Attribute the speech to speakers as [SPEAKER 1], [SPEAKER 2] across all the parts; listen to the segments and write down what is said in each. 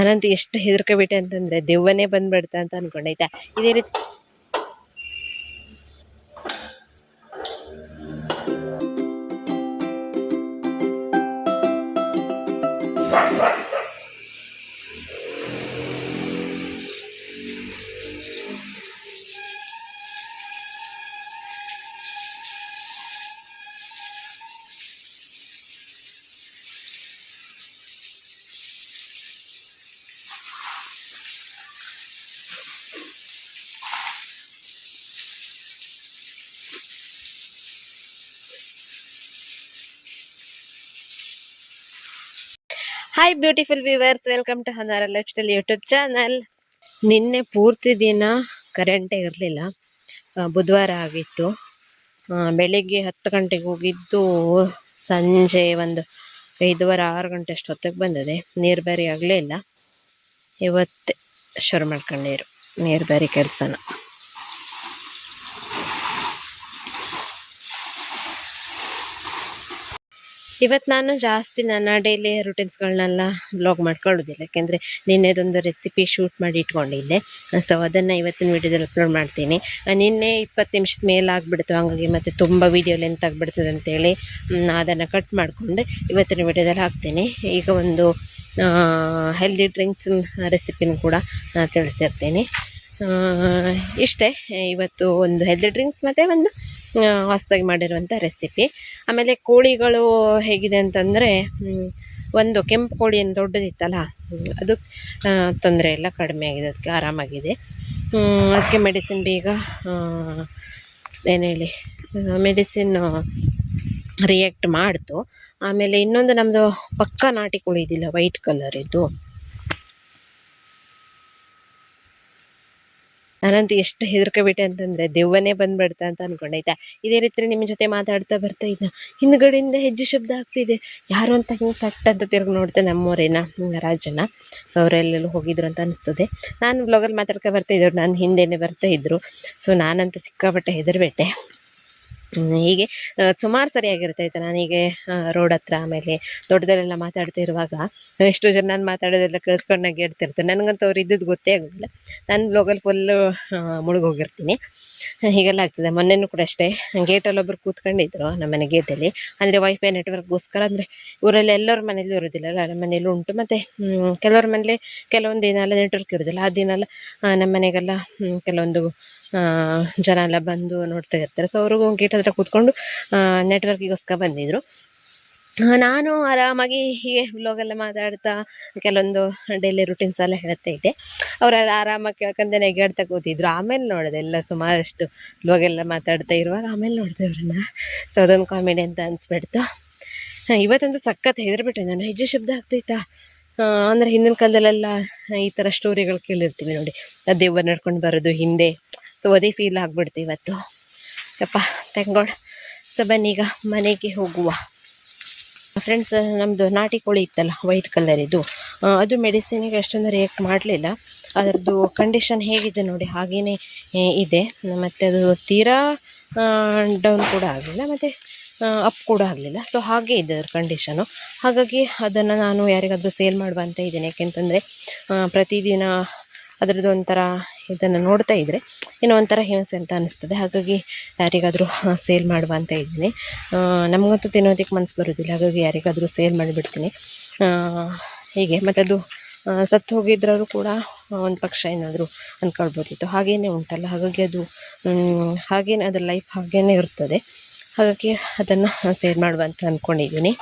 [SPEAKER 1] ನಾನಂತೂ ಎಷ್ಟು ಹೆದರ್ಕೊಬಿಟ್ಟೆ ಅಂತಂದ್ರೆ ದೆವ್ವನೇ ಬಂದ್ಬಿಡ್ತಾ ಅಂತ ಅನ್ಕೊಂಡೈತೆ. ಇದೇ ರೀತಿ hi beautiful viewers welcome to Hanara lifestyle YouTube channel ನಿನ್ನೆ ಪೂರ್ತಿ ದಿನ ಕರೆಂಟೇ ಇರಲಿಲ್ಲ. ಬುಧವಾರ ಆಗಿತ್ತು. ಬೆಳಿಗ್ಗೆ ಹತ್ತು ಗಂಟೆಗೆ ಹೋಗಿದ್ದು ಸಂಜೆ ಒಂದು ಐದುವರೆ, ಆರು ಗಂಟೆ ಅಷ್ಟೊತ್ತಿಗೆ ಬಂದಿದೆ. ನೀರು ಬೇರೆ ಆಗಲೇ ಇಲ್ಲ. ಇವತ್ತೇ ಶುರು ಮಾಡ್ಕೊಂಡಿರು. ನೀರು ಬೇರೆ ಕೆಲಸನ. ಇವತ್ತು ನಾನು ಜಾಸ್ತಿ ನನ್ನ ಡೈಲಿ ರುಟೀನ್ಸ್ಗಳನ್ನೆಲ್ಲ ಬ್ಲಾಗ್ ಮಾಡ್ಕೊಳ್ಳೋದಿಲ್ಲ. ಯಾಕೆಂದರೆ ನಿನ್ನೆದೊಂದು ರೆಸಿಪಿ ಶೂಟ್ ಮಾಡಿ ಇಟ್ಕೊಂಡಿದ್ದೆ. ಸೊ ಅದನ್ನು ಇವತ್ತಿನ ವೀಡಿಯೋದಲ್ಲಿ ಅಪ್ಲೋಡ್ ಮಾಡ್ತೀನಿ. ನಿನ್ನೆ ಇಪ್ಪತ್ತು ನಿಮಿಷದ ಮೇಲೆ ಆಗಿಬಿಡ್ತು ಹಂಗಾಗಿ ಮತ್ತು ತುಂಬ ವೀಡಿಯೋ ಲೆಂತ್ ಆಗಿಬಿಡ್ತದೆ ಅಂತೇಳಿ ಅದನ್ನು ಕಟ್ ಮಾಡಿಕೊಂಡು ಇವತ್ತಿನ ವೀಡಿಯೋದಲ್ಲಿ ಹಾಕ್ತೀನಿ. ಈಗ ಒಂದು ಹೆಲ್ದಿ ಡ್ರಿಂಕ್ಸ್ ರೆಸಿಪಿನ ಕೂಡ ನಾನು ತಿಳಿಸಿರ್ತೀನಿ. ಇಷ್ಟೇ. ಇವತ್ತು ಒಂದು ಹೆಲ್ದಿ ಡ್ರಿಂಕ್ಸ್ ಮತ್ತು ಒಂದು ಹೊಸದಾಗಿ ಮಾಡಿರುವಂಥ ರೆಸಿಪಿ ಆಮೇಲೆ ಕೋಳಿಗಳು ಹೇಗಿದೆ ಅಂತಂದರೆ ಒಂದು ಕೆಂಪು ಕೋಳಿ ಏನು ದೊಡ್ಡದಿತ್ತಲ್ಲ ಅದು ತೊಂದರೆ ಎಲ್ಲ ಕಡಿಮೆ ಆಗಿದೆ, ಅದಕ್ಕೆ ಆರಾಮಾಗಿದೆ. ಅದಕ್ಕೆ ಮೆಡಿಸಿನ್ ಬೇಗ ಏನು ಹೇಳಿ ಮೆಡಿಸಿನ್ ರಿಯಾಕ್ಟ್ ಮಾಡಿತು. ಆಮೇಲೆ ಇನ್ನೊಂದು ನಮ್ಮದು ಪಕ್ಕ ನಾಟಿ ಕೋಳಿ ಇದಿಲ್ಲ ವೈಟ್ ಕಲರ್ ನಾನಂತೂ ಎಷ್ಟು ಹೆದರ್ಕೊಬಿಟ್ಟೆ ಅಂತಂದ್ರೆ ದೆವ್ವನೇ ಬಂದ್ಬಿಡ್ತಾ ಅಂತ ಅನ್ಕೊಂಡೆ, ಆಯ್ತಾ? ಇದೇ ರೀತಿ ನಿಮ್ಮ ಜೊತೆ ಮಾತಾಡ್ತಾ ಬರ್ತಾ ಇದ್ದ ಹಿಂದ್ಗಡೆಯಿಂದ ಹೆಜ್ಜೆ ಶಬ್ದ ಆಗ್ತಿದೆ. ಯಾರು ಅಂತ ಹಿಂಗೆ ಕಟ್ ಅಂತ ತಿರ್ಗಿ ನೋಡ್ತೆ ನಮ್ಮವರೇನ ರಾಜನ. ಸೊ ಅವರೆಲ್ಲೆಲ್ಲ ಹೋಗಿದ್ರು ಅಂತ ಅನಿಸ್ತದೆ. ನಾನು ಬ್ಲಾಗಲ್ಲಿ ಮಾತಾಡ್ಕೊ ಬರ್ತಾ ಇದ್ದರು ನಾನು ಹಿಂದೆನೇ ಬರ್ತಾ ಇದ್ರು. ಸೊ ನಾನಂತೂ ಸಿಕ್ಕಾಪಟ್ಟೆ ಹೆದರ್ಬಿಟ್ಟೆ. ಹೀಗೆ ಸುಮಾರು ಸರಿ ಆಗಿರುತ್ತೆ ನಾನೀಗೆ ರೋಡ್ ಹತ್ರ ಆಮೇಲೆ ದೊಡ್ಡದಲ್ಲೆಲ್ಲ ಮಾತಾಡ್ತಾ ಇರುವಾಗ. ಎಷ್ಟೋ ಜನ ನಾನು ಮಾತಾಡೋದೆಲ್ಲ ಕೇಳಿಸ್ಕೊಂಡಾಗ ಹೇಳ್ತಿರ್ತಾರೆ. ನನಗಂತೂ ಅವ್ರು ಇದ್ದಿದ್ದು ಗೊತ್ತೇ ಆಗೋದಿಲ್ಲ. ನಾನು ಲೋಗಲ್ ಫುಲ್ಲು ಮುಳುಗೋಗಿರ್ತೀನಿ. ಹೀಗೆಲ್ಲ ಆಗ್ತದೆ. ಮೊನ್ನೆನೂ ಕೂಡ ಅಷ್ಟೇ. ಗೇಟಲ್ಲಿ ಒಬ್ಬರು ಕೂತ್ಕೊಂಡಿದ್ರು ನಮ್ಮ ಮನೆ ಗೇಟಲ್ಲಿ. ಅಂದರೆ ವೈಫೈ ನೆಟ್ವರ್ಕ್ಗೋಸ್ಕರ ಅಂದರೆ ಊರಲ್ಲಿ ಎಲ್ಲರ ಮನೇಲಿ ಇರೋದಿಲ್ಲ ಅಲ್ಲ ನಮ್ಮ ಮನೇಲಿ ಉಂಟು. ಮತ್ತು ಕೆಲವ್ರ ಮನೇಲಿ ಕೆಲವೊಂದು ದಿನ ಎಲ್ಲ ನೆಟ್ವರ್ಕ್ ಇರೋದಿಲ್ಲ. ಆ ದಿನ ಎಲ್ಲ ನಮ್ಮ ಮನೆಗೆಲ್ಲ ಕೆಲವೊಂದು ಜನ ಎಲ್ಲ ಬಂದು ನೋಡ್ತಾ ಇರ್ತಾರೆ. ಸೊ ಅವರು ಗೇಟ್ ಹತ್ರ ಕೂತ್ಕೊಂಡು ನೆಟ್ವರ್ಕಿಗೋಸ್ಕರ ಬಂದಿದ್ರು. ನಾನು ಆರಾಮಾಗಿ ಹೀಗೆ ವ್ಲಾಗೆಲ್ಲ ಮಾತಾಡ್ತಾ, ಕೆಲವೊಂದು ಡೈಲಿ ರುಟೀನ್ಸ್ ಎಲ್ಲ ಹೇಳ್ತಾ ಇದ್ದೆ. ಅವರೆಲ್ಲ ಆರಾಮಾಗಿ ಕೇಳ್ಕೊಂಡೆ ನೆಗಾಡ್ತಾ ಕೂತಿದ್ರು. ಆಮೇಲೆ ನೋಡಿದೆ ಎಲ್ಲ ಸುಮಾರಷ್ಟು ವ್ಲಾಗೆಲ್ಲ ಮಾತಾಡ್ತಾ ಇರುವಾಗ ಆಮೇಲೆ ನೋಡಿದೆ ಅವ್ರನ್ನ. ಸೊ ಅದೊಂದು ಕಾಮಿಡಿ ಅಂತ ಅನಿಸ್ಬಿಡ್ತು. ಇವತ್ತಂತೂ ಸಖತ್ ಹೆದರ್ಬಿಟ್ಟೆ ನಾನು. ಹೆಜ್ಜೆ ಶಬ್ದ ಆಗ್ತೈತಾ? ಅಂದರೆ ಹಿಂದಿನ ಕಾಲದಲ್ಲೆಲ್ಲ ಈ ಥರ ಸ್ಟೋರಿಗಳು ಕೇಳಿರ್ತೀವಿ ನೋಡಿ. ಆ ದೆವ್ವ ನಡ್ಕೊಂಡು ಬರೋದು ಹಿಂದೆ. ಸೊ ಅದೇ ಫೀಲ್ ಆಗ್ಬಿಡ್ತು ಇವತ್ತು. ಯಪ್ಪ ಥ್ಯಾಂಕ್ ಗಾಡ್ ಸೊ ಬನ್ನೀಗ ಮನೆಗೆ ಹೋಗುವ. ಫ್ರೆಂಡ್ಸ್ ನಮ್ಮದು ನಾಟಿ ಕೋಳಿ ಇತ್ತಲ್ಲ ವೈಟ್ ಕಲರ್ ಇದು ಆ, ಅದು ಮೆಡಿಸಿನಿಗೆ ಅಷ್ಟೊಂದು ರಿಯಾಕ್ಟ್ ಮಾಡಲಿಲ್ಲ. ಅದರದ್ದು ಕಂಡೀಷನ್ ಹೇಗಿದೆ ನೋಡಿ ಹಾಗೇ ಇದೆ. ಮತ್ತು ಅದು ತೀರಾ ಡೌನ್ ಕೂಡ ಆಗಲಿಲ್ಲ ಮತ್ತು ಅಪ್ ಕೂಡ ಆಗಲಿಲ್ಲ. ಸೊ ಹಾಗೆ ಇದೆ ಅದರ ಕಂಡೀಷನು ಹಾಗಾಗಿ ಅದನ್ನು ನಾನು ಯಾರಿಗಾದರೂ ಸೇಲ್ ಮಾಡುವ ಅಂತ ಇದ್ದೇನೆ. ಯಾಕೆಂತಂದರೆ ಪ್ರತಿದಿನ ಅದರದ್ದು ಒಂಥರ ಇದನ್ನು ನೋಡ್ತಾ ಇದ್ದರೆ ಏನೋ ಒಂಥರ ಹಿಂಸೆ ಅಂತ ಅನಿಸ್ತದೆ. ಹಾಗಾಗಿ ಯಾರಿಗಾದರೂ ಸೇಲ್ ಮಾಡುವ ಅಂತ ಇದ್ದೀನಿ. ನಮಗಂತೂ ತಿನ್ನೋದಕ್ಕೆ ಮನಸ್ಸು ಬರೋದಿಲ್ಲ. ಹಾಗಾಗಿ ಯಾರಿಗಾದರೂ ಸೇಲ್ ಮಾಡಿಬಿಡ್ತೀನಿ. ಹೀಗೆ. ಮತ್ತು ಅದು ಸತ್ತು ಹೋಗಿದ್ರೂ ಕೂಡ ಒಂದು ಪಕ್ಷ ಏನಾದರೂ ಅಂದ್ಕೊಳ್ಬೋದಿತ್ತು ಹಾಗೇನೇ ಉಂಟಲ್ಲ. ಹಾಗಾಗಿ ಅದು ಹಾಗೇನೆ ಅದರ ಲೈಫ್ ಹಾಗೇ ಇರ್ತದೆ. ಹಾಗಾಗಿ ಅದನ್ನು ಸೇಲ್ ಮಾಡುವ ಅಂತ ಅಂದ್ಕೊಂಡಿದ್ದೀನಿ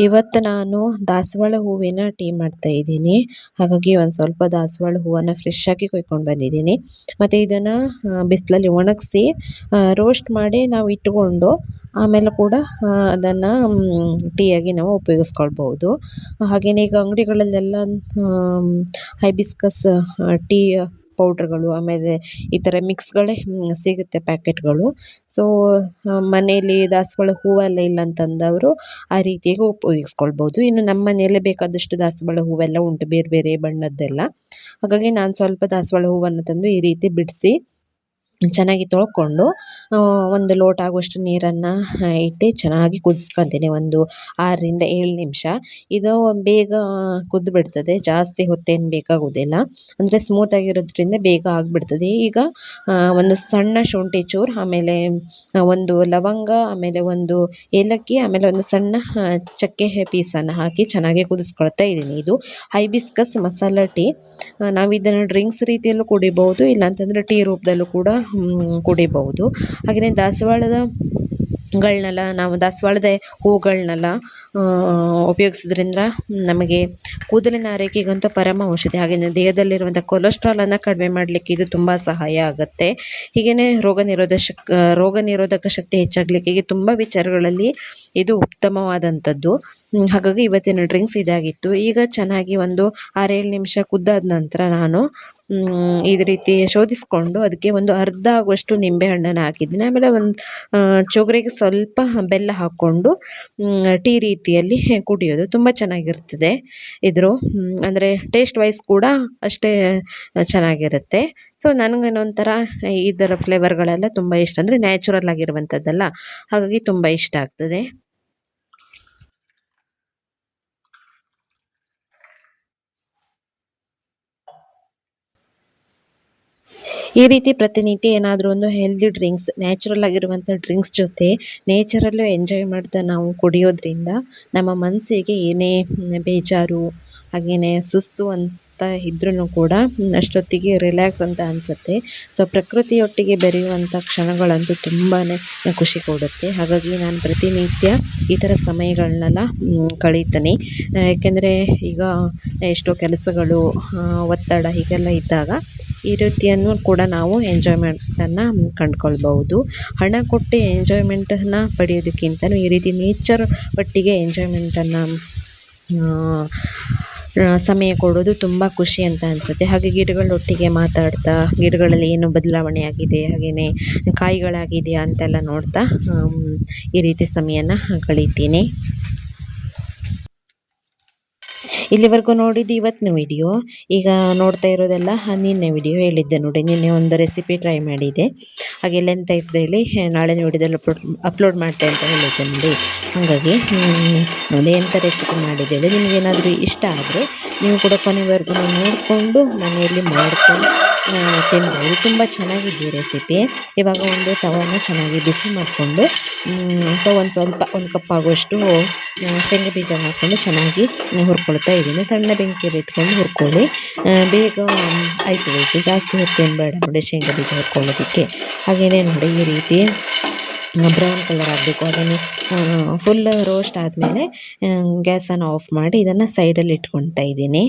[SPEAKER 1] ಇವತ್ತು ನಾನು ದಾಸವಾಳ ಹೂವಿನ ಟೀ ಮಾಡ್ತಾ ಇದ್ದೀನಿ. ಹಾಗಾಗಿ ಒಂದು ಸ್ವಲ್ಪ ದಾಸವಾಳ ಹೂವನ್ನು ಫ್ರೆಶ್ ಆಗಿ ಕೊಯ್ಕೊಂಡು ಬಂದಿದ್ದೀನಿ. ಮತ್ತು ಇದನ್ನು ಬಿಸಿಲಲ್ಲಿ ಒಣಗಿಸಿ ರೋಸ್ಟ್ ಮಾಡಿ ನಾವು ಇಟ್ಕೊಂಡು ಆಮೇಲೆ ಕೂಡ ಅದನ್ನು ಟೀಯಾಗಿ ನಾವು ಉಪಯೋಗಿಸ್ಕೊಳ್ಬೋದು ಹಾಗೆಯೇ ಈಗ ಅಂಗಡಿಗಳಲ್ಲೆಲ್ಲ ಹೈಬಿಸ್ಕಸ್ ಟೀ ಪೌಡ್ರ್ಗಳು ಆಮೇಲೆ ಈ ಥರ ಮಿಕ್ಸ್ಗಳೇ ಸಿಗುತ್ತೆ ಪ್ಯಾಕೆಟ್ಗಳು ಸೊ ಮನೆಯಲ್ಲಿ ದಾಸವಾಳ ಹೂವೆಲ್ಲ ಇಲ್ಲ ಅಂತಂದವರು ಆ ರೀತಿಯಾಗಿ ಉಪಯೋಗಿಸ್ಕೊಳ್ಬೋದು. ಇನ್ನು ನಮ್ಮ ಮನೆಯಲ್ಲೇ ಬೇಕಾದಷ್ಟು ದಾಸವಾಳ ಹೂವೆಲ್ಲ ಉಂಟು, ಬೇರೆ ಬೇರೆ ಬಣ್ಣದ್ದೆಲ್ಲ. ಹಾಗಾಗಿ ನಾನು ಸ್ವಲ್ಪ ದಾಸವಾಳ ಹೂವನ್ನು ತಂದು ಈ ರೀತಿ ಬಿಡಿಸಿ ಚೆನ್ನಾಗಿ ತೊಳ್ಕೊಂಡು ಒಂದು ಲೋಟ ಆಗುವಷ್ಟು ನೀರನ್ನು ಇಟ್ಟು ಚೆನ್ನಾಗಿ ಕುದಿಸ್ಕೊತೀನಿ. ಒಂದು ಆರರಿಂದ ಏಳು ನಿಮಿಷ. ಇದು ಬೇಗ ಕುದ್ದು ಬಿಡ್ತದೆ ಜಾಸ್ತಿ ಹೊತ್ತೇನು ಬೇಕಾಗೋದಿಲ್ಲ. ಅಂದರೆ ಸ್ಮೂತಾಗಿರೋದ್ರಿಂದ ಬೇಗ ಆಗಿಬಿಡ್ತದೆ. ಈಗ ಒಂದು ಸಣ್ಣ ಶುಂಠಿ ಚೂರು, ಆಮೇಲೆ ಒಂದು ಲವಂಗ, ಆಮೇಲೆ ಒಂದು ಏಲಕ್ಕಿ, ಆಮೇಲೆ ಒಂದು ಸಣ್ಣ ಚಕ್ಕೆ ಪೀಸನ್ನು ಹಾಕಿ ಚೆನ್ನಾಗಿ ಕುದಿಸ್ಕೊಳ್ತಾ ಇದ್ದೀನಿ. ಇದು ಹೈಬಿಸ್ಕಸ್ ಮಸಾಲ ಟೀ. ನಾವು ಇದನ್ನು ಡ್ರಿಂಕ್ಸ್ ರೀತಿಯಲ್ಲೂ ಕುಡಿಬೋದು, ಇಲ್ಲಾಂತಂದರೆ ಟೀ ರೂಪದಲ್ಲೂ ಕೂಡ ಕುಡಿಬಹುದು. ಹಾಗೆಯೇ ದಾಸವಾಳದ ಗಳನ್ನೆಲ್ಲ ನಾವು ದಾಸವಾಳದ ಹೂಗಳನ್ನೆಲ್ಲ ಉಪಯೋಗಿಸೋದ್ರಿಂದ ನಮಗೆ ಕೂದಲಿನ ಆರೈಕೆಗಂತೂ ಪರಮ ಔಷಧಿ. ಹಾಗೆಯೇ ದೇಹದಲ್ಲಿರುವಂಥ ಕೊಲೆಸ್ಟ್ರಾಲನ್ನು ಕಡಿಮೆ ಮಾಡಲಿಕ್ಕೆ ಇದು ತುಂಬ ಸಹಾಯ ಆಗುತ್ತೆ. ಹೀಗೆಯೇ ರೋಗ ನಿರೋಧ ಶಕ್ ರೋಗ ನಿರೋಧಕ ಶಕ್ತಿ ಹೆಚ್ಚಾಗಲಿಕ್ಕೆ ತುಂಬ ವಿಚಾರಗಳಲ್ಲಿ ಇದು ಉತ್ತಮವಾದಂಥದ್ದು. ಹಾಗಾಗಿ ಇವತ್ತಿನ ಡ್ರಿಂಕ್ಸ್ ಇದಾಗಿತ್ತು. ಈಗ ಚೆನ್ನಾಗಿ ಒಂದು ಆರೇಳು ನಿಮಿಷ ಕುದ್ದಾದ ನಂತರ ನಾನು ಈ ರೀತಿ ಶೋಧಿಸಿಕೊಂಡು ಅದಕ್ಕೆ ಒಂದು ಅರ್ಧ ಆಗುವಷ್ಟು ನಿಂಬೆಹಣ್ಣನ್ನು ಹಾಕಿದ್ದೀನಿ. ಆಮೇಲೆ ಒಂದು ಚೊಗರಿಗೆ ಸ್ವಲ್ಪ ಬೆಲ್ಲ ಹಾಕ್ಕೊಂಡು ಟೀ ರೀತಿಯಲ್ಲಿ ಕುಡಿಯೋದು. ತುಂಬ ಚೆನ್ನಾಗಿರ್ತದೆ ಇದ್ರು. ಅಂದರೆ ಟೇಸ್ಟ್ ವೈಸ್ ಕೂಡ ಅಷ್ಟೇ ಚೆನ್ನಾಗಿರುತ್ತೆ. ಸೊ ನನಗೇನೊಂಥರ ಥರ ಫ್ಲೇವರ್ಗಳೆಲ್ಲ ತುಂಬ ಇಷ್ಟ. ಅಂದರೆ ನ್ಯಾಚುರಲ್ ಆಗಿರುವಂಥದ್ದಲ್ಲ. ಹಾಗಾಗಿ ತುಂಬ ಇಷ್ಟ ಆಗ್ತದೆ. ಈ ರೀತಿ ಪ್ರತಿನಿತ್ಯ ಏನಾದರೂ ಒಂದು ಹೆಲ್ದಿ ಡ್ರಿಂಕ್ಸ್ ನ್ಯಾಚುರಲ್ ಆಗಿರುವಂಥ ಡ್ರಿಂಕ್ಸ್ ಜೊತೆ ನೇಚರಲ್ಲೂ ಎಂಜಾಯ್ ಮಾಡ್ತಾ ನಾವು ಕುಡಿಯೋದ್ರಿಂದ ನಮ್ಮ ಮನಸ್ಸಿಗೆ ಏನೇ ಬೇಜಾರು ಹಾಗೆಯೇ ಸುಸ್ತು ಅಂತ ಇದ್ರೂ ಕೂಡ ಅಷ್ಟೊತ್ತಿಗೆ ರಿಲ್ಯಾಕ್ಸ್ ಅಂತ ಅನಿಸುತ್ತೆ. ಸೊ ಪ್ರಕೃತಿಯೊಟ್ಟಿಗೆ ಬೆರೆಯುವಂಥ ಕ್ಷಣಗಳಂತೂ ತುಂಬಾ ಖುಷಿ ಕೊಡುತ್ತೆ. ಹಾಗಾಗಿ ನಾನು ಪ್ರತಿನಿತ್ಯ ಈ ಥರ ಸಮಯಗಳನ್ನೆಲ್ಲ ಕಳೀತೀನಿ. ಯಾಕೆಂದರೆ ಈಗ ಎಷ್ಟೋ ಕೆಲಸಗಳು ಒತ್ತಡ ಹೀಗೆಲ್ಲ ಇದ್ದಾಗ ಈ ರೀತಿಯನ್ನು ಕೂಡ ನಾವು ಎಂಜಾಯ್ಮೆಂಟನ್ನು ಕಂಡುಕೊಳ್ಳಬಹುದು ಹಣ ಕೊಟ್ಟು ಎಂಜಾಯ್ಮೆಂಟನ್ನು ಪಡೆಯೋದಕ್ಕಿಂತಲೂ ಈ ರೀತಿ ನೇಚರ್ ಒಟ್ಟಿಗೆ ಎಂಜಾಯ್ಮೆಂಟನ್ನು ಸಮಯ ಕೊಡೋದು ತುಂಬ ಖುಷಿ ಅಂತ ಅನಿಸುತ್ತೆ. ಹಾಗೆ ಗಿಡಗಳೊಟ್ಟಿಗೆ ಮಾತಾಡ್ತಾ, ಗಿಡಗಳಲ್ಲಿ ಏನು ಬದಲಾವಣೆ ಆಗಿದೆ ಹಾಗೆಯೇ ಕಾಯಿಗಳಾಗಿದೆಯಾ ಅಂತೆಲ್ಲ ನೋಡ್ತಾ ಈ ರೀತಿ ಸಮಯನ ಕಳೀತೀನಿ. ಇಲ್ಲಿವರೆಗೂ ನೋಡಿದ್ದು ಇವತ್ತಿನ ವಿಡಿಯೋ. ಈಗ ನೋಡ್ತಾ ಇರೋದೆಲ್ಲ ನಿನ್ನೆ ವಿಡಿಯೋ ಹೇಳಿದ್ದೆ ನೋಡಿ, ನಿನ್ನೆ ಒಂದು ರೆಸಿಪಿ ಟ್ರೈ ಮಾಡಿದೆ ಹಾಗೆ ಲೆಂತ್ ಆಯ್ತದೆ ಹೇಳಿ ನಾಳೆ ವಿಡಿಯೋದಲ್ಲಿ ಅಪ್ಲೋಡ್ ಅಪ್ಲೋಡ್ ಮಾಡ್ತೆ ಅಂತ ಹೇಳಿದ್ದೆ ನೋಡಿ. ಹಾಗಾಗಿ ನೋಡಿ ಎಂಥ ರೆಸಿಪಿ ಮಾಡಿದೆ ಹೇಳಿ. ನಿಮಗೇನಾದರೂ ಇಷ್ಟ ಆದರೆ, ನೀವು ಕೂಡ ಕೊನೆವರೆಗೂ ನೋಡಿಕೊಂಡು ಮನೆಯಲ್ಲಿ ಮಾಡ್ಕೊಂಡು ತಿನ್ಬೋದು ತುಂಬ ಚೆನ್ನಾಗಿದೆ ರೆಸಿಪಿ ಇವಾಗ ಒಂದು ತವನ ಚೆನ್ನಾಗಿ ಬಿಸಿ ಮಾಡಿಕೊಂಡು ಸೊ ಒಂದು ಸ್ವಲ್ಪ, ಒಂದು ಕಪ್ ಆಗುವಷ್ಟು ಶೇಂಗಾ ಬೀಜ ಹಾಕ್ಕೊಂಡು ಚೆನ್ನಾಗಿ ಹುರ್ಕೊಳ್ತಾ ಇದ್ದೀನಿ. ಸಣ್ಣ ಬೆಂಕಿಯಲ್ಲಿ ಇಟ್ಕೊಂಡು ಹುರ್ಕೊಳ್ಳಿ. ಬೇಗ ಆಯ್ತು ಜಾಸ್ತಿ ಹೊತ್ತೇನು ಬೇಡ ನೋಡಿ ಶೇಂಗಾ ಬೀಜ ಹುರ್ಕೊಳ್ಳೋದಕ್ಕೆ. ಹಾಗೇನೆ ನೋಡಿ ಈ ರೀತಿ ಬ್ರೌನ್ ಕಲರ್ ಆಗಬೇಕು. ಅದನ್ನು ಫುಲ್ ರೋಸ್ಟ್ ಆದಮೇಲೆ ಗ್ಯಾಸನ್ನು ಆಫ್ ಮಾಡಿ ಇದನ್ನು ಸೈಡಲ್ಲಿ ಇಟ್ಕೊಳ್ತಾ ಇದ್ದೀನಿ.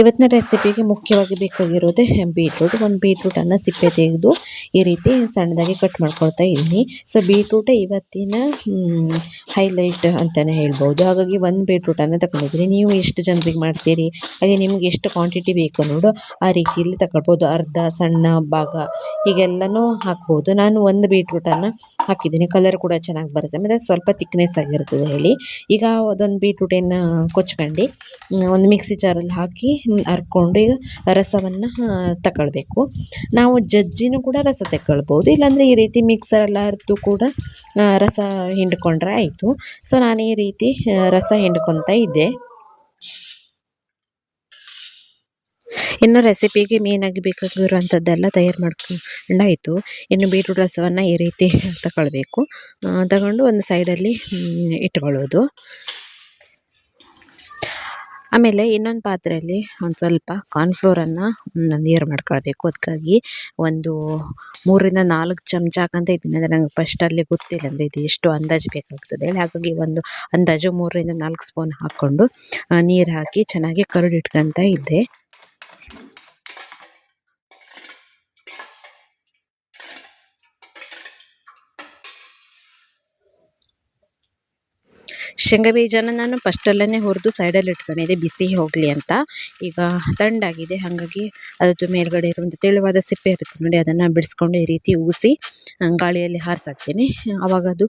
[SPEAKER 1] ಇವತ್ತಿನ ರೆಸಿಪಿಗೆ ಮುಖ್ಯವಾಗಿ ಬೇಕಾಗಿರೋದೇ ಬೀಟ್ರೂಟ್ ಒಂದು ಬೀಟ್ರೂಟನ್ನು ಸಿಪ್ಪೆ ತೆಗೆದು ಈ ರೀತಿ ಸಣ್ಣದಾಗಿ ಕಟ್ ಮಾಡ್ಕೊಳ್ತಾ ಇದ್ದೀನಿ. ಸೊ ಬೀಟ್ರೂಟ ಇವತ್ತಿನ ಹೈಲೈಟ್ ಅಂತಲೇ ಹೇಳ್ಬೋದು. ಹಾಗಾಗಿ ಒಂದು ಬೀಟ್ರೂಟನ್ನು ತಗೊಂಡಿದ್ದೀನಿ. ನೀವು ಎಷ್ಟು ಜನರಿಗೆ ಮಾಡ್ತೀರಿ? ಹಾಗೆ ನಿಮ್ಗೆ ಎಷ್ಟು ಕ್ವಾಂಟಿಟಿ ಬೇಕು ನೋಡು. ಆ ರೀತಿಯಲ್ಲಿ ತಗೊಳ್ಬೋದು. ಅರ್ಧ, ಸಣ್ಣ, ಭಾಗ, ಹೀಗೆಲ್ಲನೂ ಹಾಕ್ಬೋದು. ನಾನು ಒಂದು ಬೀಟ್ರೂಟನ್ನು ಹಾಕಿದ್ದೀನಿ. ಕಲರ್ ಕೂಡ ಚೆನ್ನಾಗಿ ಬರುತ್ತೆ. ಮತ್ತು ಸ್ವಲ್ಪ ತಿಕ್ನೆಸ್ ಆಗಿರ್ತದೆ ಹೇಳಿ. ಈಗ ಅದೊಂದು ಬೀಟ್ರೂಟನ್ನು ಕೊಚ್ಕೊಂಡು ಒಂದು ಮಿಕ್ಸಿ ಜಾರಲ್ಲಿ ಹಾಕಿ ಹರ್ಕೊಂಡು ಈಗ ರಸವನ್ನು ತಗೊಳ್ಬೇಕು ನಾವು ಜಜ್ಜಿನೂ ಕೂಡ ರಸ ತಗೊಳ್ಬೋದು ಇಲ್ಲಾಂದರೆ ಈ ರೀತಿ ಮಿಕ್ಸರೆಲ್ಲ ಅರ್ದು ಕೂಡ ರಸ ಹಿಂಡ್ಕೊಂಡ್ರೆ ಆಯಿತು. ಸೊ ನಾನು ಈ ರೀತಿ ರಸ ಹಿಂಡ್ಕೊತಾ ಇದ್ದೆ. ಇನ್ನು ರೆಸಿಪಿಗೆ ಮೇನಾಗಿ ಬೇಕಾಗಿರುವಂಥದ್ದೆಲ್ಲ ತಯಾರು ಮಾಡ್ಕೊಂಡಾಯಿತು. ಇನ್ನು ಬೀಟ್ರೂಟ್ ರಸವನ್ನು ಈ ರೀತಿ ತಗೊಳ್ಬೇಕು ತಗೊಂಡು ಒಂದು ಸೈಡಲ್ಲಿ ಇಟ್ಕೊಳ್ಳೋದು. ಆಮೇಲೆ ಇನ್ನೊಂದು ಪಾತ್ರೆಯಲ್ಲಿ ಒಂದು ಸ್ವಲ್ಪ ಕಾರ್ನ್ಫ್ಲೋರನ್ನು ನೀರು ಮಾಡ್ಕೊಳ್ಬೇಕು. ಅದಕ್ಕಾಗಿ ಒಂದು ಮೂರರಿಂದ ನಾಲ್ಕು ಚಮಚ ಹಾಕಂತ ಇದ್ದೀನಿ. ಅಂದರೆ ನಂಗೆ ಫಸ್ಟಲ್ಲಿ ಗೊತ್ತಿಲ್ಲ ಅಂದರೆ ಇದು ಎಷ್ಟು ಅಂದಾಜು ಬೇಕಾಗ್ತದೆ ಹೇಳಿ. ಹಾಗಾಗಿ ಒಂದು ಅಂದಾಜು ಮೂರರಿಂದ ನಾಲ್ಕು ಸ್ಪೂನ್ ಹಾಕ್ಕೊಂಡು ನೀರು ಹಾಕಿ ಚೆನ್ನಾಗಿ ಕರಡು ಇದ್ದೆ. ಶೇಂಗಾ ಬೀಜನ ನಾನು ಫಸ್ಟಲ್ಲೇ ಹುರಿದು ಸೈಡಲ್ಲಿ ಇಟ್ಕೊಂಡಿದ್ದೆ ಬಿಸಿ ಹೋಗಲಿ ಅಂತ. ಈಗ ತಣ್ಣಗಾಗಿದೆ ಹಾಗಾಗಿ ಅದ್ರದ್ದು ಮೇಲ್ಗಡೆ ಇರುವಂಥ ತೆಳುವಾದ ಸಿಪ್ಪೆ ಇರುತ್ತೆ ನೋಡಿ, ಅದನ್ನು ಬಿಡಿಸ್ಕೊಂಡು ಈ ರೀತಿ ಊಸಿ ಗಾಳಿಯಲ್ಲಿ ಹಾರಿಸಾಕ್ತೀನಿ. ಆವಾಗ ಅದು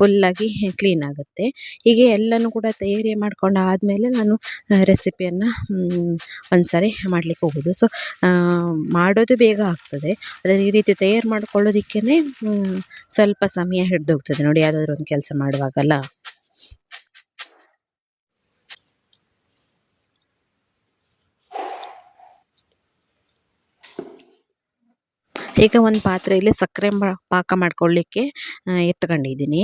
[SPEAKER 1] ಫುಲ್ಲಾಗಿ ಕ್ಲೀನ್ ಆಗುತ್ತೆ. ಹೀಗೆ ಎಲ್ಲನೂ ಕೂಡ ತಯಾರಿ ಮಾಡ್ಕೊಂಡು ಆದಮೇಲೆ ನಾನು ರೆಸಿಪಿಯನ್ನು ಒಂದ್ಸರಿ ಮಾಡಲಿಕ್ಕೆ ಹೋಗೋದು. ಸೊ ಮಾಡೋದು ಬೇಗ ಆಗ್ತದೆ. ಆದರೆ ಈ ರೀತಿ ತಯಾರು ಮಾಡ್ಕೊಳ್ಳೋದಕ್ಕೇ ಸ್ವಲ್ಪ ಸಮಯ ಹಿಡಿದೋಗ್ತದೆ ನೋಡಿ, ಯಾವುದಾದ್ರೂ ಒಂದು ಕೆಲಸ ಮಾಡುವಾಗಲ್ಲ. ಈಗ ಒಂದು ಪಾತ್ರೆಯಲ್ಲಿ ಸಕ್ಕರೆ ಪಾಕ ಮಾಡ್ಕೊಳ್ಳಿಕ್ಕೆ ಎತ್ಕೊಂಡಿದ್ದೀನಿ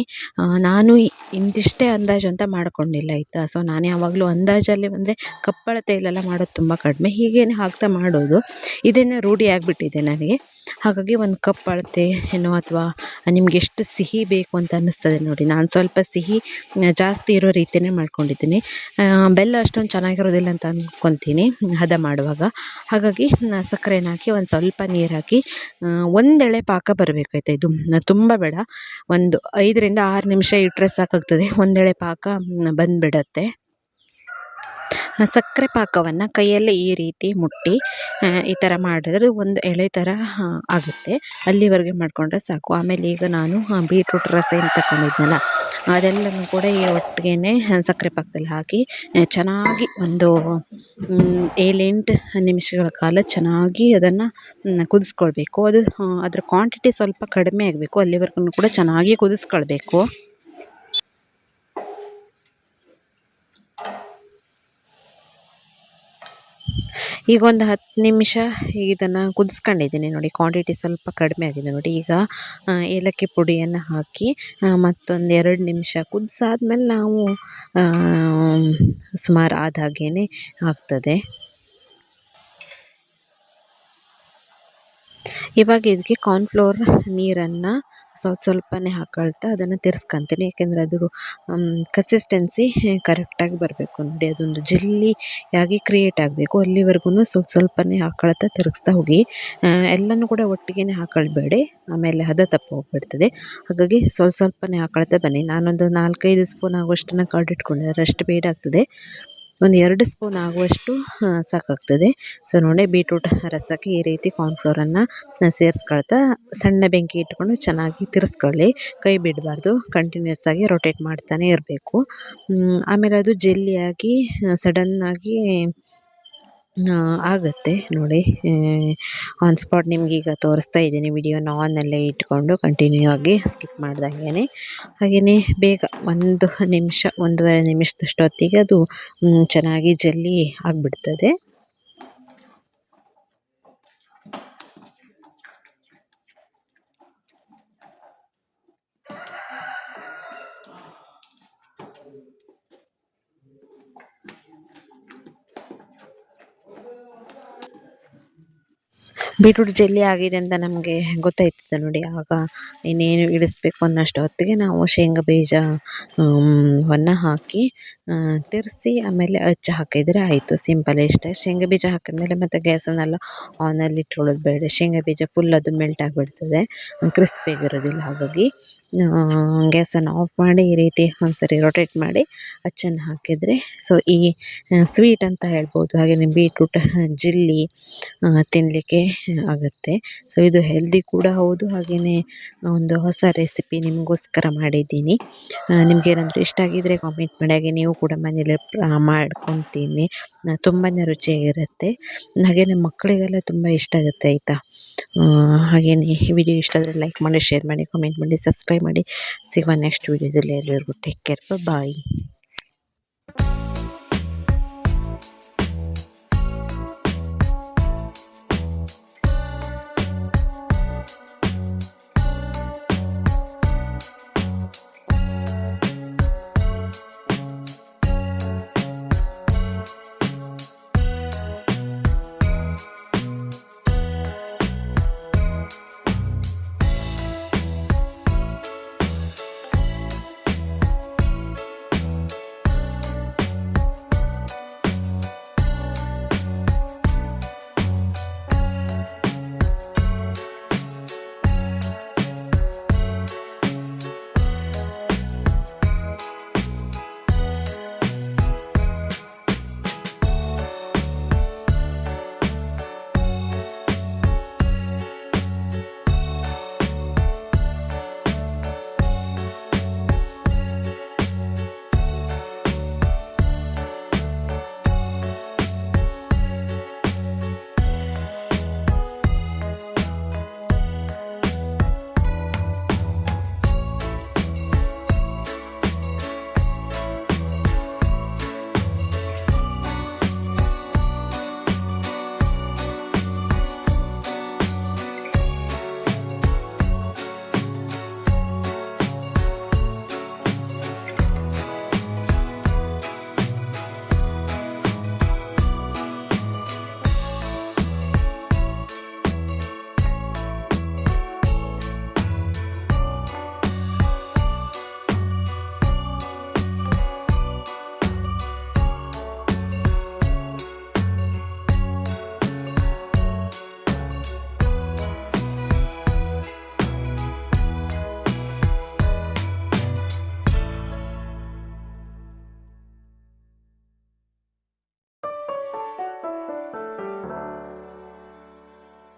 [SPEAKER 1] ನಾನು ಇಂತಿಷ್ಟೇ ಅಂದಾಜು ಅಂತ ಮಾಡ್ಕೊಂಡಿಲ್ಲ ಆಯಿತಾ? ಸೊ ನಾನು ಯಾವಾಗಲೂ ಅಂದಾಜಲ್ಲಿ ಅಂದರೆ ಕಪ್ಪಳ ತೈಲೆಲ್ಲ ಮಾಡೋದು ತುಂಬ ಕಡಿಮೆ. ಹೀಗೇನೆ ಹಾಕ್ತಾ ಮಾಡೋದು. ಇದನ್ನು ರೂಢಿ ಆಗಿಬಿಟ್ಟಿದೆ ನನಗೆ. ಹಾಗಾಗಿ ಒಂದು ಕಪ್ ಅಳತೆ ಏನೋ ಅಥವಾ ನಿಮ್ಗೆ ಎಷ್ಟು ಸಿಹಿ ಬೇಕು ಅಂತ ಅನ್ನಿಸ್ತದೆ ನೋಡಿ. ನಾನು ಸ್ವಲ್ಪ ಸಿಹಿ ಜಾಸ್ತಿ ಇರೋ ರೀತಿಯೇ ಮಾಡ್ಕೊಂಡಿದ್ದೀನಿ. ಬೆಲ್ಲ ಅಷ್ಟೊಂದು ಚೆನ್ನಾಗಿರೋದಿಲ್ಲ ಅಂತ ಅಂದ್ಕೊತೀನಿ ಹದ ಮಾಡುವಾಗ. ಹಾಗಾಗಿ ಸಕ್ಕರೆನ ಹಾಕಿ ಒಂದು ಸ್ವಲ್ಪ ನೀರು ಹಾಕಿ ಒಂದೆಳೆ ಪಾಕ ಬರಬೇಕಾಯ್ತು ಇದು? ತುಂಬ ಬೇಡ. ಒಂದು ಐದರಿಂದ ಆರು ನಿಮಿಷ ಇಟ್ಟರೆ ಸಾಕಾಗ್ತದೆ. ಒಂದೆಳೆ ಪಾಕ ಬಂದ್ಬಿಡತ್ತೆ. ಸಕ್ಕರೆ ಪಾಕವನ್ನು ಕೈಯಲ್ಲೇ ಈ ರೀತಿ ಮುಟ್ಟಿ ಈ ಥರ ಮಾಡಿದ್ರೆ ಒಂದು ಎಳೆ ಥರ ಆಗುತ್ತೆ. ಅಲ್ಲಿವರೆಗೆ ಮಾಡಿಕೊಂಡ್ರೆ ಸಾಕು. ಆಮೇಲೆ ಈಗ ನಾನು ಬೀಟ್ರೂಟ್ ರಸ ಏನು ತಗೊಂಡಿದ್ನಲ್ಲ ಅದೆಲ್ಲನೂ ಕೂಡ ಈ ಒಟ್ಟಿಗೆ ಸಕ್ಕರೆ ಪಾಕದಲ್ಲಿ ಹಾಕಿ ಚೆನ್ನಾಗಿ ಒಂದು ಏಳೆಂಟು ನಿಮಿಷಗಳ ಕಾಲ ಚೆನ್ನಾಗಿ ಅದನ್ನು ಕುದಿಸ್ಕೊಳ್ಬೇಕು. ಅದು ಅದರ ಕ್ವಾಂಟಿಟಿ ಸ್ವಲ್ಪ ಕಡಿಮೆ ಆಗಬೇಕು. ಅಲ್ಲಿವರೆಗೂ ಕೂಡ ಚೆನ್ನಾಗಿ ಕುದಿಸ್ಕೊಳ್ಬೇಕು. ಈಗ ಒಂದು ಹತ್ತು ನಿಮಿಷ ಇದನ್ನು ಕುದಿಸ್ಕೊಂಡಿದ್ದೀನಿ ನೋಡಿ. ಕ್ವಾಂಟಿಟಿ ಸ್ವಲ್ಪ ಕಡಿಮೆ ಆಗಿದೆ ನೋಡಿ. ಈಗ ಏಲಕ್ಕಿ ಪುಡಿಯನ್ನು ಹಾಕಿ ಮತ್ತೊಂದು ಎರಡು ನಿಮಿಷ ಕುದಿಸಾದ್ಮೇಲೆ ನಾವು ಸುಮಾರು ಆದ ಹಾಗೇ ಆಗ್ತದೆ. ಇವಾಗ ಇದಕ್ಕೆ ಕಾರ್ನ್ಫ್ಲೋರ್ ನೀರನ್ನು ಸ್ವಲ್ಪ ಸ್ವಲ್ಪನೇ ಹಾಕೊಳ್ತಾ ಅದನ್ನು ತಿರ್ಸ್ಕೊತೀನಿ. ಏಕೆಂದರೆ ಅದು ಕನ್ಸಿಸ್ಟೆನ್ಸಿ ಕರೆಕ್ಟಾಗಿ ಬರಬೇಕು ನೋಡಿ. ಅದೊಂದು ಜೆಲ್ಲಿಯಾಗಿ ಕ್ರಿಯೇಟ್ ಆಗಬೇಕು. ಅಲ್ಲಿವರೆಗೂ ಸ್ವಲ್ಪ ಸ್ವಲ್ಪನೇ ಹಾಕೊಳ್ತಾ ತಿರುಗಿಸ್ತಾ ಹೋಗಿ ಎಲ್ಲನೂ ಕೂಡ ಒಟ್ಟಿಗೆ ಹಾಕೊಳ್ಬೇಡಿ. ಆಮೇಲೆ ಹದ ತಪ್ಪು ಹೋಗ್ಬಿಡ್ತದೆ. ಹಾಗಾಗಿ ಸ್ವಲ್ಪ ಸ್ವಲ್ಪನೇ ಹಾಕೊಳ್ತಾ ಬನ್ನಿ. ನಾನೊಂದು ನಾಲ್ಕೈದು ಸ್ಪೂನ್ ಆಗುವಷ್ಟನ್ನು ಕಾಡಿಟ್ಕೊಂಡಿದ್ದಾರೆ ಅಷ್ಟು ಬೇಡ ಆಗ್ತದೆ ಒಂದು ಎರಡು ಸ್ಪೂನ್ ಆಗುವಷ್ಟು ಸಾಕಾಗ್ತದೆ. ಸೊ ನೋಡಿ ಬೀಟ್ರೂಟ್ ರಸಕ್ಕೆ ಈ ರೀತಿ ಕಾರ್ನ್ಫ್ಲೋರನ್ನು ಸೇರಿಸ್ಕೊಳ್ತಾ, ಸಣ್ಣ ಬೆಂಕಿ ಇಟ್ಕೊಂಡು ಚೆನ್ನಾಗಿ ತಿರ್ಸ್ಕೊಳ್ಳಿ. ಕೈ ಬಿಡಬಾರ್ದು ಕಂಟಿನ್ಯೂಸ್ ಆಗಿ ರೊಟೇಟ್ ಮಾಡ್ತಾನೆ ಇರಬೇಕು. ಆಮೇಲೆ ಅದು ಜೆಲ್ಲಿಯಾಗಿ ಸಡನ್ನಾಗಿ ಆಗುತ್ತೆ ನೋಡಿ. ಆನ್ ಸ್ಪಾಟ್ ನಿಮ್ಗೆ ಈಗ ತೋರಿಸ್ತಾ ಇದ್ದೀನಿ ವಿಡಿಯೋನ ಆನಲ್ಲೇ ಇಟ್ಕೊಂಡು ಕಂಟಿನ್ಯೂ ಆಗಿ ಸ್ಕಿಪ್ ಮಾಡ್ದಂಗೆ ಹಾಗೆಯೇ ಬೇಗ ಒಂದು ನಿಮಿಷ, ಒಂದೂವರೆ ನಿಮಿಷದಷ್ಟೊತ್ತಿಗೆ ಅದು ಚೆನ್ನಾಗಿ ಜಲ್ಲಿ ಆಗಿಬಿಡ್ತದೆ. ಬೀಟ್ರೂಟ್ ಜೆಲ್ಲಿ ಆಗಿದೆ ಅಂತ ನಮಗೆ ಗೊತ್ತಾಯ್ತದೆ ನೋಡಿ. ಆಗ ಇನ್ನೇನು ಇಳಿಸ್ಬೇಕು ಅನ್ನೋಷ್ಟು ಹೊತ್ತಿಗೆ ನಾವು ಶೇಂಗಾ ಬೀಜ ವನ್ನು ಹಾಕಿ ತಿರ್ಸಿ ಆಮೇಲೆ ಅಚ್ಚ ಹಾಕಿದರೆ ಆಯಿತು. ಸಿಂಪಲ್ ಇಷ್ಟೇ ಶೇಂಗಾ ಬೀಜ ಹಾಕಿದ್ಮೇಲೆ ಮತ್ತು ಗ್ಯಾಸನ್ನೆಲ್ಲ ಆನಲ್ಲಿ ಇಟ್ಕೊಳ್ಳೋದು ಬೇಡ. ಶೇಂಗಾ ಬೀಜ ಫುಲ್ ಅದು ಮೆಲ್ಟ್ ಆಗಿಬಿಡ್ತದೆ. ಕ್ರಿಸ್ಪಿಯಾಗಿರೋದಿಲ್ಲ ಹಾಗಾಗಿ ಗ್ಯಾಸನ್ನು ಆಫ್ ಮಾಡಿ ಈ ರೀತಿ ಒಂದ್ಸರಿ ರೊಟೇಟ್ ಮಾಡಿ ಅಚ್ಚನ್ನು ಹಾಕಿದರೆ. ಸೊ ಈ ಸ್ವೀಟ್ ಅಂತ ಹೇಳ್ಬೋದು. ಹಾಗೆಯೇ ಬೀಟ್ರೂಟ್ ಜಿಲ್ಲಿ ತಿನ್ನಲಿಕ್ಕೆ ಆಗುತ್ತೆ. ಸೊ ಇದು ಹೆಲ್ದಿ ಕೂಡ ಹೌದು. ಹಾಗೆಯೇ ಒಂದು ಹೊಸ ರೆಸಿಪಿ ನಿಮಗೋಸ್ಕರ ಮಾಡಿದ್ದೀನಿ. ನಿಮಗೇನಾದರೂ ಇಷ್ಟ ಆಗಿದ್ದರೆ ಕಾಮೆಂಟ್ ಮಾಡಿ. ಹಾಗೆ ನೀವು ಕೂಡ ಮನೇಲಿ ಮಾಡ್ಕೊತೀನಿ. ತುಂಬಾ ರುಚಿಯಾಗಿರುತ್ತೆ. ಹಾಗೆಯೇ ಮಕ್ಕಳಿಗೆಲ್ಲ ತುಂಬ ಇಷ್ಟ ಆಗುತ್ತೆ, ಆಯಿತಾ? ಹಾಗೆಯೇ ವಿಡಿಯೋ ಇಷ್ಟ ಆದರೆ ಲೈಕ್ ಮಾಡಿ ಶೇರ್ ಮಾಡಿ ಕಾಮೆಂಟ್ ಮಾಡಿ ಸಬ್ಸ್ಕ್ರೈಬ್ ಮಾಡಿ. ಸಿಗುವ ನೆಕ್ಸ್ಟ್ ವೀಡಿಯೋದಲ್ಲಿ ಎಲ್ಲರಿಗೂ ಟೇಕ್ ಕೇರ್ ಬಾಯ್